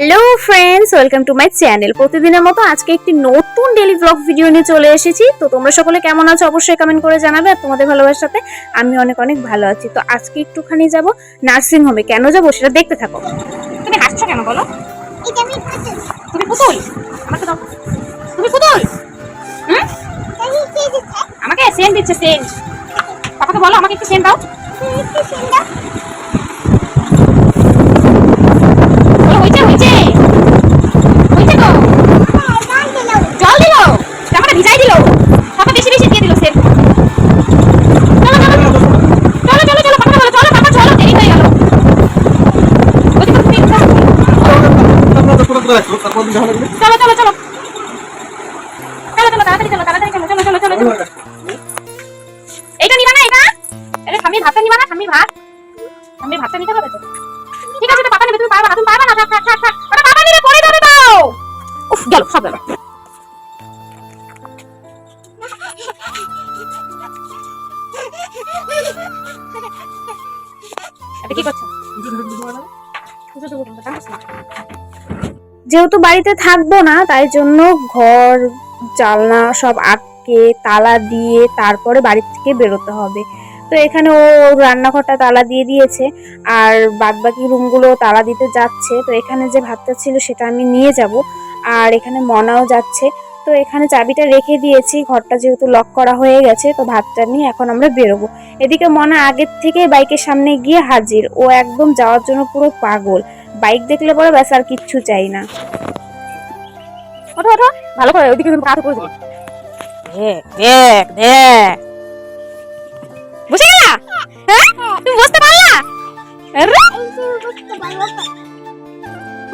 Hello friends welcome to my channel প্রতিদিনের মতো আজকে একটি নতুন ডেলি ব্লগ ভিডিও নিয়ে চলে এসেছি। তো তোমরা সকলে কেমন আছো? অবশ্যই কমেন্ট করে জানাবে আর তোমাদের ভালোবাসার সাথে আমি অনেক অনেক ভালো আছি। তো আজকে একটুখানি যাব নার্সিং হোমে কেন যাব সেটা দেখতে থাকো। তুমি হাসছো কেন বলো? তুমি পুতুল? আমাকে দাও। তুমি পুতুল? আমাকে সেন্ট দিচ্ছে সেন্ট পাপাকে বলো আমাকে একটু সেন্ট দাও তুমি একটু সুন্দর বলো হয়েছে হয়েছে হয়েছে তো হ্যাঁ গান দিলাম জল দিল জামাটা ভিজাই দিল পাপা বেশি বেশি দিয়ে দিল সেন্ট চলো চলো চলো চলো চলো পাপা বলো চলো পাপা চলো দেরি হয়ে গেল ওদিকে তুমি একটু যাও। চলো চলো চলো এইটা নিবা না এটা এটা ঠাম্মির ভাতটা নিবা না ঠাম্মির ভাত ঠাম্মির ভাতটা নিতে হবে তো ঠিক আছে তো পাপা নেবে তুমি পারবা না তুমি পারবা না থাক থাক থাক থাক ওটা পাপা নিলে পড়ে যাবে তো উফ গেল সব গেল এটা কি করছ যেহেতু বাড়িতে থাকব না, তাই জন্য ঘর, জানলা সব আটকে তালা দিয়ে তারপরে বাড়ি থেকে বেরোতে হবে। তো এখানে ও রান্নাঘরটা তালা দিয়ে দিয়েছে, আর বাদবাকি রুমগুলো তালা দিতে যাচ্ছে। তো এখানে যে ভাতটা ছিল সেটা আমি নিয়ে যাব, আর এখানে মনাও যাচ্ছে। তো এখানে চাবিটা রেখে দিয়েছি, ঘরটা যেহেতু লক করা হয়ে গেছে, তো ভাতটা নিয়ে এখন আমরা বেরোবো। এদিকে মনা আগের থেকে বাইকের সামনে গিয়ে হাজির, ও একদম যাওয়ার জন্য পুরো পাগল। বাইক দেখলে পরে ব্যাস আর কিচ্ছু চাই না। ভালো করে ওইদিকে কাঁধ করে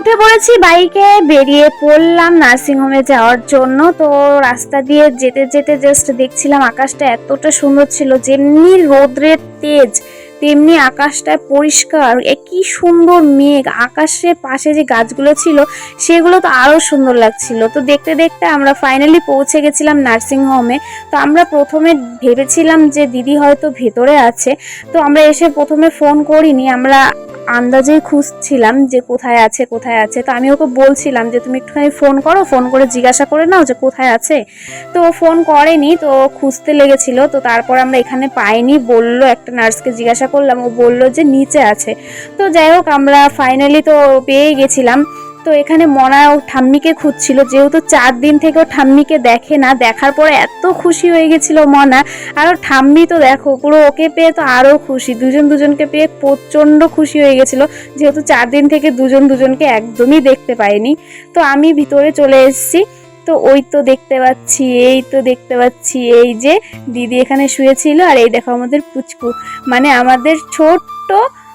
উঠে পড়েছি বাইকে, বেরিয়ে পড়লাম নার্সিং হোমে যাওয়ার জন্য। তো রাস্তা দিয়ে যেতে যেতে জাস্ট দেখছিলাম আকাশটা এতটা সুন্দর ছিল, যেমনি রোদ্রের তেজ। তেমনি আকাশটা পরিষ্কার কি সুন্দর মেঘ। আকাশের পাশে যে গাছগুলো ছিল, সেগুলো তো আরও সুন্দর লাগছিল। তো দেখতে দেখতে আমরা ফাইনালি পৌঁছে গেছিলাম নার্সিংহোমে তো আমরা প্রথমে ভেবেছিলাম যে দিদি হয়তো ভেতরে আছে। তো আমরা এসে প্রথমে ফোন করিনি, আমরা আন্দাজেই খুঁজছিলাম যে কোথায় আছে কোথায় আছে। তো আমি ওকে বলছিলাম যে, তুমি একটুখানি ফোন করো ফোন করে জিজ্ঞাসা করে নাও যে, কোথায় আছে? তো ও ফোন করেনি, তো খুঁজতে লেগেছিল। তো তারপর আমরা এখানে পাইনি, বলল একটা নার্সকে জিজ্ঞাসা করলাম। ও বলল যে, নিচে আছে। তো যাই হোক, আমরা ফাইনালি তো পেয়ে গেছিলাম। তো এখানে মনা ও ঠাম্মিকে খুঁজছিল, যেহেতু চার দিন থেকে ও ঠাম্মিকে দেখে না, দেখার পরে এত খুশি হয়ে গেছিল মনা। আর ঠাম্মি তো দেখো, পুরো ওকে পেয়ে তো আরও খুশি, দুজন দুজনকে পেয়ে প্রচণ্ড খুশি হয়ে গেছিল, যেহেতু চার দিন থেকে দুজন দুজনকে একদমই দেখতে পাইনি। তো আমি ভিতরে চলে এসেছি, তো ওই তো দেখতে পাচ্ছি, এই তো দেখতে পাচ্ছি, এই যে দিদি এখানে শুয়েছিল, আর এই দেখো আমাদের পুচকু। মানে আমাদের ছোট্ট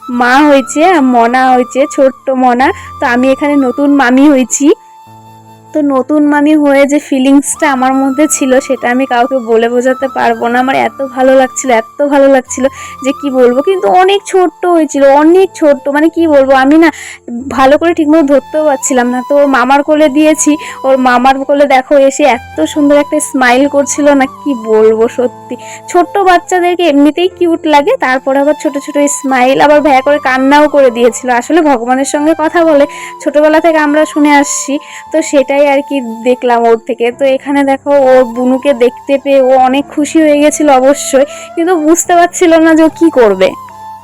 মা হয়েছে মনা হয়েছে ছোট্ট মনা। তো আমি এখানে নতুন মামি হয়েছি। তো নতুন মামি হয়ে যে ফিলিংসটা আমার মধ্যে ছিল, সেটা আমি কাউকে বলে বোঝাতে পারব না। আমার এত ভালো লাগছিল, এত ভালো লাগছিল যে কি বলব? কিন্তু অনেক ছোট্ট হয়েছিল, অনেক ছোট্ট। মানে কি বলব? আমি না ভালো করে ঠিকমতো ধরতেও পারছিলাম না। তো মামার কোলে দিয়েছি, ওর মামার কোলে দেখো এসে এত সুন্দর একটা স্মাইল করছিল না, কি বলব সত্যি। ছোট্ট বাচ্চাদেরকে এমনিতেই কিউট লাগে, তারপরে আবার ছোট ছোট স্মাইল আবার ভ্যা করে কান্নাও করে দিয়েছিল। আসলে ভগবানের সঙ্গে কথা বলে, ছোটবেলা থেকে আমরা শুনে আসছি, তো সেটাই আর কি দেখলাম ওর থেকে। তো এখানে দেখো, ওর বুনুকে দেখতে পেয়ে ও অনেক খুশি হয়ে গেছিল অবশ্যই, কিন্তু বুঝতে পারছিল না যে ও কী করবে।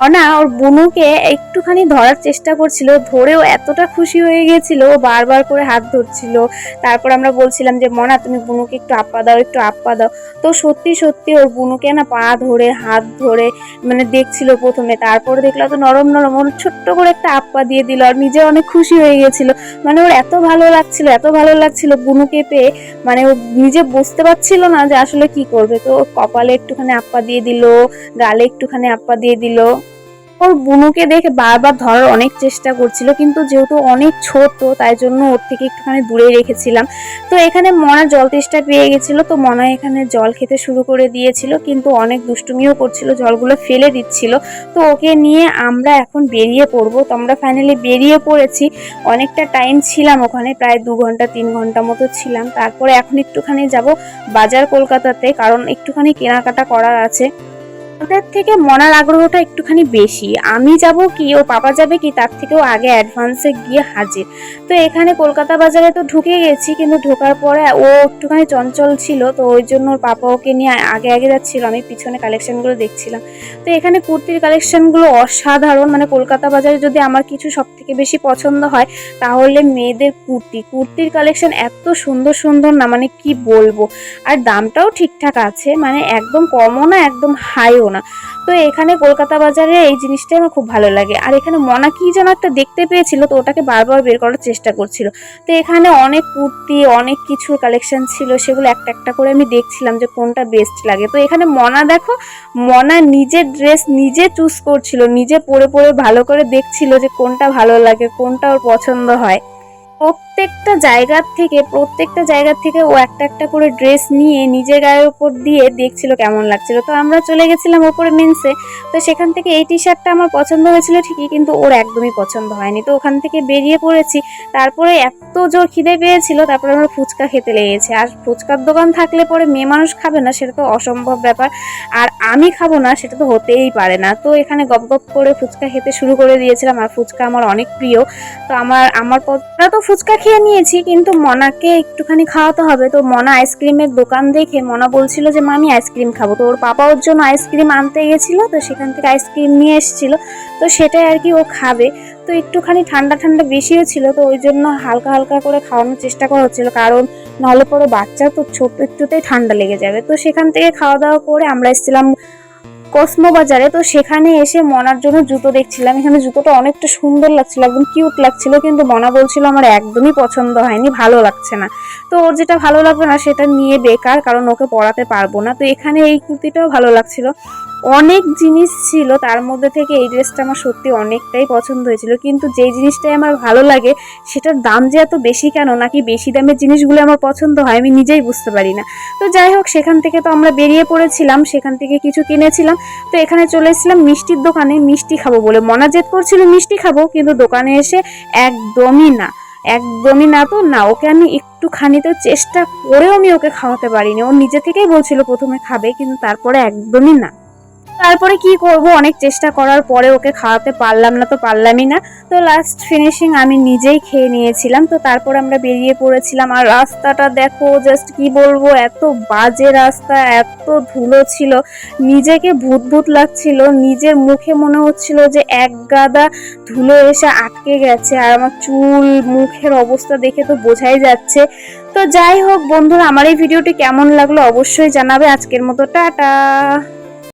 না ওর বুনুকে একটুখানি ধরার চেষ্টা করছিল, ধরেও এতটা খুশি হয়ে গেছিল বারবার করে হাত ধরছিল। তারপর আমরা বলছিলাম যে, মনা, তুমি বুনুকে একটু আপ্পা দাও, একটু আপ্পা দাও। তো সত্যি সত্যি ওর বুনুকে না পা ধরে, হাত ধরে মানে দেখছিল প্রথমে। তারপরে দেখল তো নরম নরম, ওর ছোট্ট করে একটা আপ্পা দিয়ে দিল, আর নিজে অনেক খুশি হয়ে গেছিল। মানে ওর এত ভালো লাগছিল, এত ভালো লাগছিল বুনুকে পেয়ে মানে ও নিজে বুঝতে পারছিল না যে আসলে কি করবে। তো কপালে একটুখানি আপ্পা দিয়ে দিল, গালে একটুখানি আপ্পা দিয়ে দিল। ওর বুনুকে দেখে বারবার ধরার অনেক চেষ্টা করছিল, কিন্তু যেহেতু অনেক ছোট, তাই জন্য ওর থেকে একটুখানি দূরে রেখেছিলাম। তো এখানে মনা জল তেষ্টা পেয়ে গেছিল, তো মনা এখানে জল খেতে শুরু করে দিয়েছিল, কিন্তু অনেক দুষ্টুমিও করছিল, জলগুলো ফেলে দিচ্ছিল। তো ওকে নিয়ে আমরা এখন বেরিয়ে পড়ব। তো আমরা ফাইনালি বেরিয়ে পড়েছি। অনেকটা টাইম ছিলাম ওখানে, প্রায় দু ঘণ্টা, তিন ঘণ্টা মতো ছিলাম। তারপরে এখন একটুখানি যাব বাজার কলকাতাতে, কারণ একটুখানি কেনাকাটা করার আছে। ওদের থেকে মনার আগ্রহটা একটুখানি বেশি। আমি যাব কি, ও পাপা যাবে কি, তার থেকেও আগে অ্যাডভান্সে গিয়ে হাজির। তো এখানে কলকাতা বাজারে তো ঢুকে গেছি, কিন্তু ঢোকার পরে ও একটুখানি চঞ্চল ছিল, তো ওই জন্য ওর পাপা ওকে নিয়ে আগে আগে যাচ্ছিল। আমি পিছনে কালেকশনগুলো দেখছিলাম। তো এখানে কুর্তির কালেকশনগুলো অসাধারণ। মানে কলকাতা বাজারে যদি আমার কিছু সব থেকে বেশি পছন্দ হয়, তাহলে মেয়েদের কুর্তি। কুর্তির কালেকশন এত সুন্দর সুন্দর না মানে কি বলব? আর দামটাও ঠিকঠাক আছে মানে একদম কমও না, একদম হাইও না। তো এখানে কলকাতা বাজারে এই জিনিসটাই আমার খুব ভালো লাগে। আর এখানে মনা কি যেন একটা দেখতে পেয়েছিল, তো ওটাকে বারবার বের করার চেষ্টা করছিল। তো এখানে অনেক কুর্তি, অনেক কিছুর কালেকশন ছিল, সেগুলো একটা একটা করে আমি দেখছিলাম যে কোনটা বেস্ট লাগে। তো এখানে মনা দেখো, মনা নিজের ড্রেস নিজে চুজ করছিল, নিজে পরে পরে ভালো করে দেখছিল যে কোনটা ভালো লাগে, কোনটা ওর পছন্দ হয়। প্রত্যেকটা জায়গার থেকে, প্রত্যেকটা জায়গার থেকে ও একটা একটা করে ড্রেস নিয়ে নিজের গায়ের উপর দিয়ে দেখছিল কেমন লাগছিল। তো আমরা চলে গেছিলাম ওপরে মেন্সে তো সেখান থেকে এই টি শার্টটা আমার পছন্দ হয়েছিল ঠিকই, কিন্তু ওর একদমই পছন্দ হয়নি। তো ওখান থেকে বেরিয়ে পড়েছি। তারপরে এত জোর খিদে পেয়েছিল, তারপরে আমরা ফুচকা খেতে লেগেছে। আর ফুচকার দোকান থাকলে পরে মেয়ে মানুষ খাবে না, সেটা তো অসম্ভব ব্যাপার। আর আমি খাব না, সেটা তো হতেই পারে না। তো এখানে গপ গপ করে ফুচকা খেতে শুরু করে দিয়েছিলাম। আর ফুচকা আমার অনেক প্রিয়। তো আমার আমার তো ফুচকা খেয়ে নিয়েছি, কিন্তু মনাকে একটুখানি খাওয়াতে হবে। তো মনা আইসক্রিমের দোকান দেখে মনা বলছিল যে মামি আইসক্রিম খাব। তো ওর পাপা ওর জন্য আইসক্রিম আনতে গেছিল, তো সেখান থেকে আইসক্রিম নিয়ে এসেছিল। তো সেটাই আর কি ও খাবে। তো একটুখানি ঠান্ডা ঠান্ডা বেশিও ছিল, তো ওই জন্য হালকা হালকা করে খাওয়ানোর চেষ্টা করা হচ্ছিল। কারণ নাহলে পরে বাচ্চা, তো ছোট একটুতেই ঠান্ডা লেগে যাবে। তো সেখান থেকে খাওয়া দাওয়া করে আমরা এসেছিলাম কসমো বাজারে, তো সেখানে এসে মনার জন্য জুতো দেখছিলাম। এখানে জুতোটা অনেকটা সুন্দর লাগছিল, একদম কিউট লাগছিল, কিন্তু মনা বলছিল আমার একদমই পছন্দ হয়নি, ভালো লাগছে না। তো ওর যেটা ভালো লাগবে না, সেটা নিয়ে বেকার, কারণ ওকে পড়াতে পারব না। তো এখানে এই কুর্তিটাও ভালো লাগছিল। অনেক জিনিস ছিল, তার মধ্যে থেকে এই ড্রেসটা আমার সত্যি অনেকটাই পছন্দ হয়েছিল। কিন্তু যেই জিনিসটাই আমার ভালো লাগে, সেটার দাম যে এত বেশি কেন? নাকি বেশি দামের জিনিসগুলো আমার পছন্দ হয়? আমি নিজেই বুঝতে পারি না। তো যাই হোক, সেখান থেকে তো আমরা বেরিয়ে পড়েছিলাম, সেখান থেকে কিছু কিনেছিলাম। তো এখানে চলে এসেছিলাম মিষ্টির দোকানে মিষ্টি খাব বলে। মনা জেদ করছিল মিষ্টি খাব, কিন্তু দোকানে এসে একদমই না। একদমই না তো না, ওকে আমি একটুখানি তো চেষ্টা করেও আমি ওকে খাওয়াতে পারিনি। ও নিজে থেকেই বলছিল প্রথমে খাবে, কিন্তু তারপরে একদমই না। তারপরে কি করব? অনেক চেষ্টা করার পরে ওকে খাওয়াতে পারলাম না, তো পারলামই না। তো লাস্ট ফিনিশিং আমি নিজেই খেয়ে নিয়েছিলাম, তো তারপর আমরা বেরিয়ে পড়েছিলাম। আর রাস্তাটা দেখো জাস্ট কি বলব, এত বাজে রাস্তা, এত ধুলো ছিল। নিজেকে ভূত ভূত লাগছিল, নিজের মুখে মনে হচ্ছিল যে এক গাদা ধুলো এসে আটকে গেছে, আর আমার চুল, মুখের অবস্থা দেখে তো বোঝাই যাচ্ছে। তো যাই হোক বন্ধুরা, আমার এই ভিডিওটি কেমন লাগল অবশ্যই জানাবে। আজকের মতো টাটা।